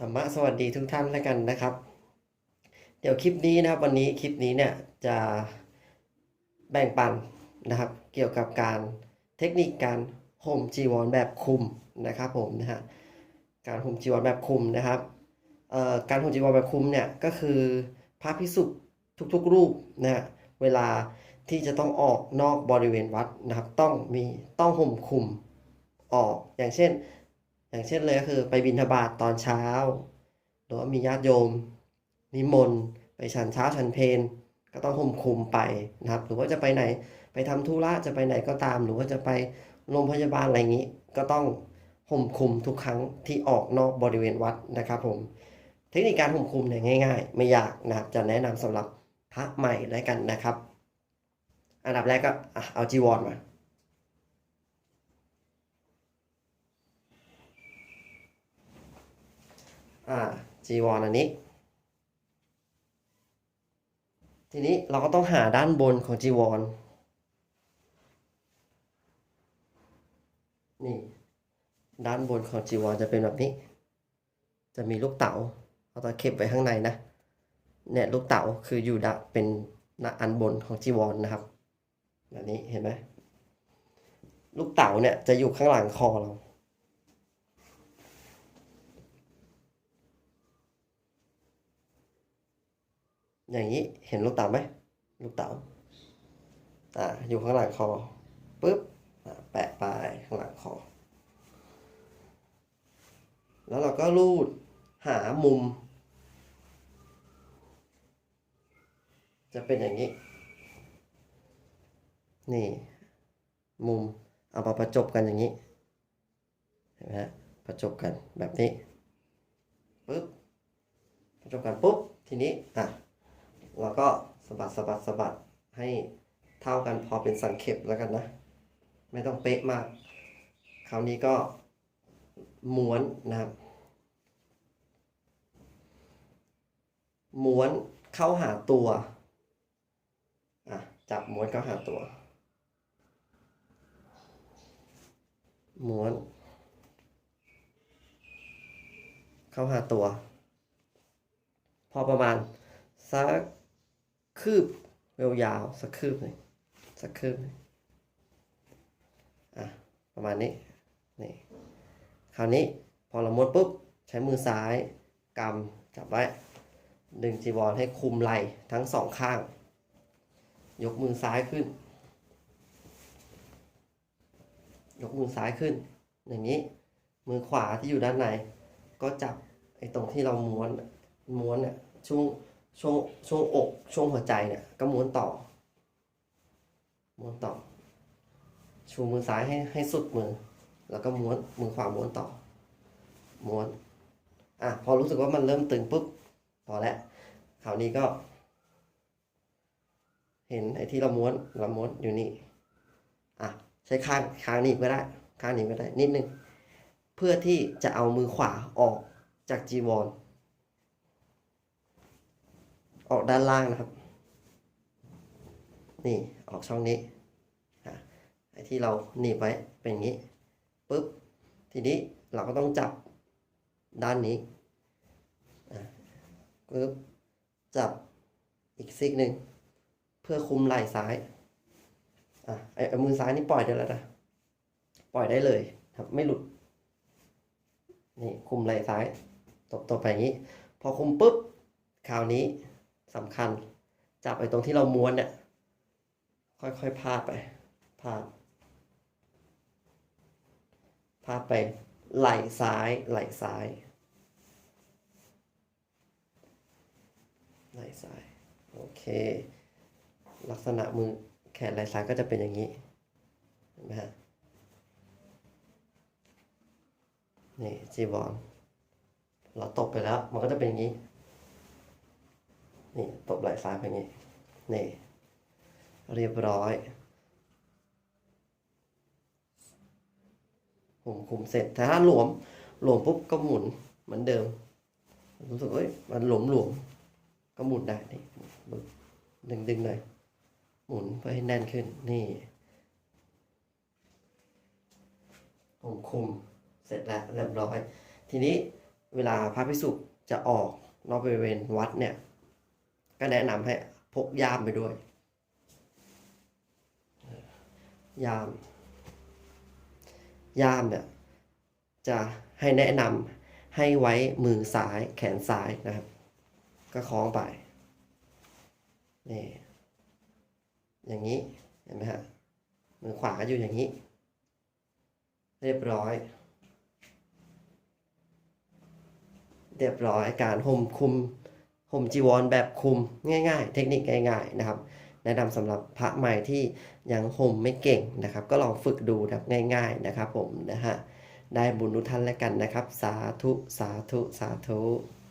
ธรรมะสวัสดีทุกท่านแล้วกันนะครับ เดี๋ยวคลิปนี้นะครับวันนี้คลิปนี้เนี่ยจะแบ่งปันนะครับ เกี่ยวกับการเทคนิคการห่มจีวรแบบคลุมนะครับผมนะฮะการห่มจีวรแบบคลุมนะครับการห่มจีวรแบบคลุมเนี่ยก็คือพระพิสุทุกๆรูปนะฮะเวลาที่จะต้องออกนอกบริเวณวัดนะครับ ต้องมีต้องห่มคลุมออกอย่างเช่น อย่างเช่นเลยก็คือไปบิณฑบาตตอนเช้า หรือว่ามีญาติโยม นิมนต์ไปฉันเช้าฉันเพลก็ต้องห่มคลุมไปนะครับ หรือว่าจะไปไหนไปทำธุระจะไปไหนก็ตาม หรือว่าจะไปโรงพยาบาลอะไรอย่างนี้ ก็ต้องห่มคลุมทุกครั้งที่ออกนอกบริเวณวัดนะครับผม เทคนิคการห่มคลุมเนี่ยง่าย ๆ ไม่ยากนะครับ จะแนะนำสำหรับพระใหม่แล้วกันนะครับ อันดับแรกก็เอาจีวรมา อ่าจีวรอันนี้ ทีนี้เราก็ต้องหาด้านบนของจีวร นี่ ด้านบนของจีวรจะเป็นแบบนี้ จะมีลูกเต๋าเอาตะเข็บไว้ข้างในนะเนี่ยลูกเต๋าคืออยู่ดะเป็นนอันบนของจีวรนะครับแบบนี้เห็นไหมลูกเต๋าเนี่ยจะอยู่ข้างหลังคอเรา อย่างนี้เห็นลูกเต๋าไหมลูกเต๋าอ่าอยู่ข้างหลังคอปุ๊บแปะปลายข้างหลังคอ แล้วเราก็รูดหามุม จะเป็นอย่างนี้ นี่ มุมเอามาประจบกันอย่างนี้เห็นไหมฮะประจบกันแบบนี้ปุ๊บประจบกันปุ๊บทีนี้อะ เราก็สะบัดสะบัดสะบัดให้เท่ากันพอเป็นสังเข็บแล้วกันนะ ไม่ต้องเป๊ะมาก คราวนี้ก็ม้วนนะครับ ม้วนเข้าหาตัวอะจับม้วนเข้าหาตัว ม้วน เข้าหาตัว พอประมาณสัก คืบยาวๆสักคืบหนึ่งสักคืบหนึ่งอะประมาณนี้นี่คราวนี้พอเราม้วนปุ๊บใช้มือซ้ายกำจับไว้ดึงจีวรให้คุมไหล่ทั้งสองข้าง ยกมือซ้ายขึ้น ยกมือซ้ายขึ้น อย่างนี้ มือขวาที่อยู่ด้านใน ก็จับไอ้ตรงที่เราม้วนม้วนเนี่ยช่วง ช่วงช่วงอกช่วงหัวใจเนี่ยก็ม้วนต่อม้วนต่อ ชูมือซ้ายให้ให้สุดมือ แล้วก็ม้วนมือขวาม้วนต่อ ม้วน อะพอรู้สึกว่ามันเริ่มตึงปุ๊บพอแล้วคราวนี้ก็ เห็นไอ้ที่เราม้วนเราม้วนอยู่นี่อะใช้ข้างข้างนี้ก็ได้ข้างนี้ก็ได้นิดนึงเพื่อที่จะเอามือขวาออกจากจีวร ออกด้านล่างนะครับ นี่ออกช่องนี้ไอ้ที่เราหนีบไว้เป็นอย่างนี้ปุ๊บทีนี้เราก็ต้องจับด้านนี้ปุ๊บจับอีกซีกหนึ่งเพื่อคุมไหล่ซ้ายอะไอ้ไอ้มือซ้ายนี่ปล่อยได้แล้วนะปล่อยได้เลยครับไม่หลุดนี่คุมไหล่ซ้ายตบตบไปอย่างนี้ พอคุมปุ๊บคราวนี้ สำคัญ จับไอ้ตรงที่เราม้วนเนี่ย ค่อยๆพาดไปพาดพาดไปไหล่ซ้าย ไหล่ซ้าย ไหล่ซ้าย โอเค ลักษณะมือแขนไหล่ซ้ายก็จะเป็นอย่างนี้เห็นไหมฮะนี่จีวรเราตบไปแล้ว มันก็จะเป็นอย่างนี้ นี่ตบไหล่ซ้ายไปงนี้ นี่ เรียบร้อยผมคุมเสร็จแต่ถ้าหลวมหลวมปุ๊บก็หมุนเหมือนเดิมรู้สึกเอ้ยมันหลวมหลวมก็หมุนได้นี่ดึงดึงหน่อยหมุนเพื่อให้แน่นขึ้นนี่ผมคุมเสร็จแล้วเรียบร้อย ทีนี้เวลาพระภิกษุจะออกนอกบริเวณวัดเนี่ย ก็แนะนำให้พกยามไปด้วย ยาม ยามเนี่ยจะให้แนะนำให้ไว้มือซ้ายแขนซ้ายนะครับ ก็คล้องไปนี่อย่างนี้เห็นไหมฮะมือขวาอยู่อย่างนี้ เรียบร้อย เรียบร้อยการห่มคุม ห่มจีวรแบบคุมง่าย ๆ เทคนิคง่ายๆนะครับ แนะนำสำหรับพระใหม่ที่ยังห่มไม่เก่งนะครับ ก็ลองฝึกดูนะครับง่าย ๆนะครับ ผมนะฮะได้บุญทุกท่านแล้วกันนะครับ สาธุสาธุสาธุ